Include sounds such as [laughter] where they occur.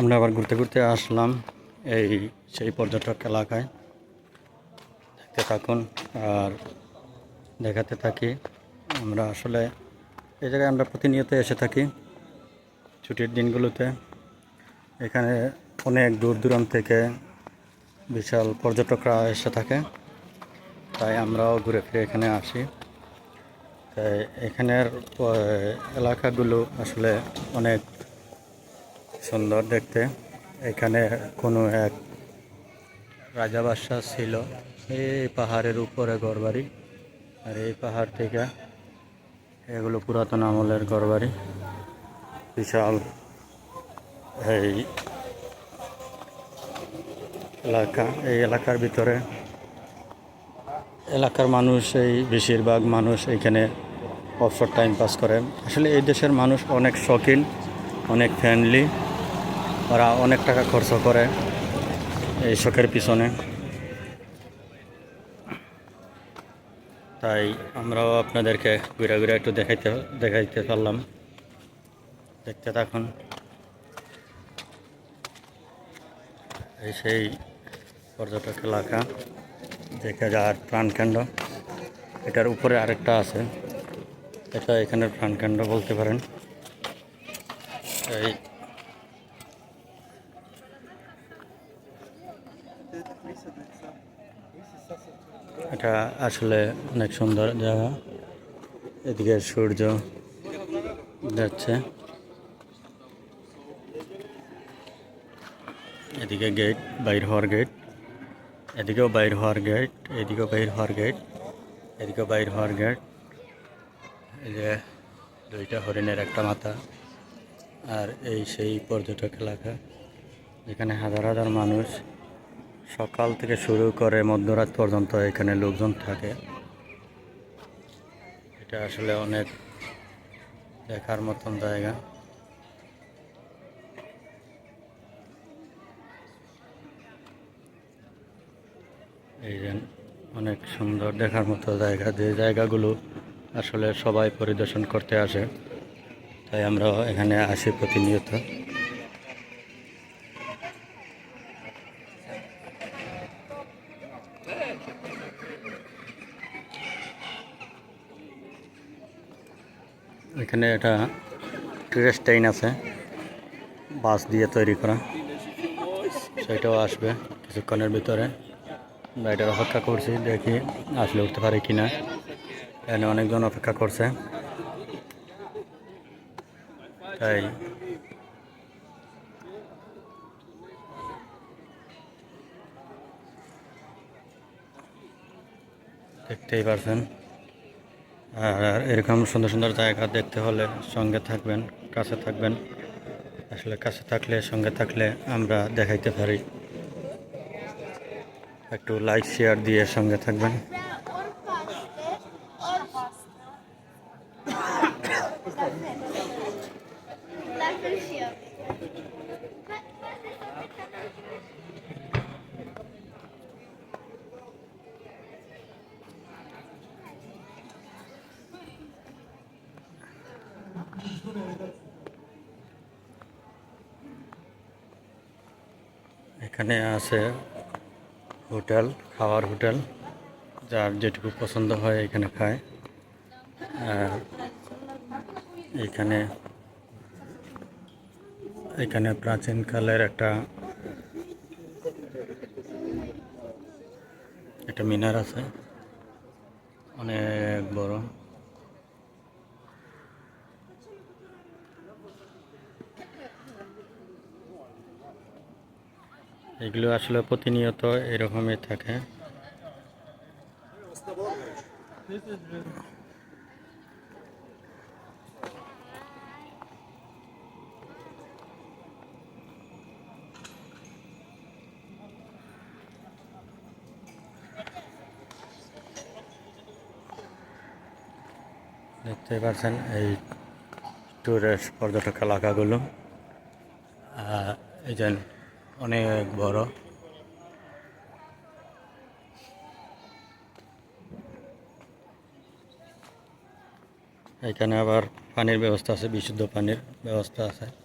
আমরা আবার ঘুরতে ঘুরতে আসলাম এই সেই পর্যটক এলাকায়। দেখতে থাকুন আর দেখাতে থাকি। আমরা আসলে এই জায়গায় আমরা প্রতিনিয়ত এসে থাকি ছুটির দিনগুলোতে। এখানে অনেক দূর দূরান্ত থেকে বিশাল পর্যটকরা এসে থাকে। তাই আমরাও ঘুরে ফিরে এখানে আসি। তাই এখানের এলাকাগুলো আসলে অনেক সুন্দর দেখতে। এখানে কোনো এক রাজা বাদশাহ ছিল। এই পাহাড়ের উপরে ঘরবাড়ি। আর এই পাহাড় থেকে এগুলো পুরাতন আমলের ঘরবাড়ি। বিশাল এই এলাকা। এই এলাকার ভিতরে এলাকার মানুষ, এই বেশিরভাগ মানুষ এখানে অবসর টাইম পাস করে। আসলে এই দেশের মানুষ অনেক শৌখিন, অনেক ফ্রেন্ডলি ওরা অনেক টাকা খরচ করে এই শখের পিছনে। তাই আমরাও আপনাদেরকে ঘুরে ঘুরে একটু দেখাইতে দেখাইতে পারলাম। দেখতে থাকুন। এই সেই পর্যটক এলাকা, দেখা যার প্রাণকেন্দ্র। এটার উপরে আরেকটা আছে। এটা এখানের প্রাণকেন্দ্র বলতে পারেন। এই এটা আসলে অনেক সুন্দর জায়গা। এদিকে সূর্য যাচ্ছে। এদিকে গেট বাইর হওয়ার গেট এদিকেও বাইর হওয়ার গেট এদিকেও বাইর হওয়ার গেট এদিকেও বাইর হওয়ার গেট এই যে দুইটা হরিণের একটা মাথা আর এই সেই পর্যটক এলাকা, যেখানে হাজার হাজার মানুষ সকাল থেকে শুরু করে মধ্যরাত পর্যন্ত এখানে লোকজন থাকে। এটা আসলে অনেক দেখার মতন জায়গা। এই যে অনেক সুন্দর দেখার মতো জায়গা। যে জায়গাগুলো আসলে সবাই পরিদর্শন করতে আসে, তাই আমরা এখানে আসি প্রতিনিয়ত। এখানে একটা ট্রেস ট্রেন আছে বাস দিয়ে তৈরি করা। সেটাও আসবে কিছুক্ষণের ভিতরে। আমরা এটার অপেক্ষা করছি, দেখি আসলে উঠতে পারে কি না। এখানে অনেকজন অপেক্ষা করছে। তাই দেখতেই পারছেন। আর এরকম সুন্দর সুন্দর জায়গা দেখতে হলে সঙ্গে থাকবেন, কাছে থাকবেন। আসলে কাছে থাকলে, সঙ্গে থাকলে আমরা দেখাইতে পারি। একটু লাইক শেয়ার দিয়ে সঙ্গে থাকবেন। [coughs] এখানে আছে হোটেল, খাওয়ার হোটেল, যার যেটুকু পছন্দ হয় এখানে খায়। আর এখানে এখানে প্রাচীনকালের একটা একটা মিনার আছে। অনেক বড়। এগুলো আসলে প্রতিনিয়ত এরকমই থাকে। দেখতে পাচ্ছেন এই টুরিস্ট পর্যটক এলাকাগুলো। এই যে অনেক বড়। এখানে আবার পানির ব্যবস্থা আছে বিশুদ্ধ পানির ব্যবস্থা আছে।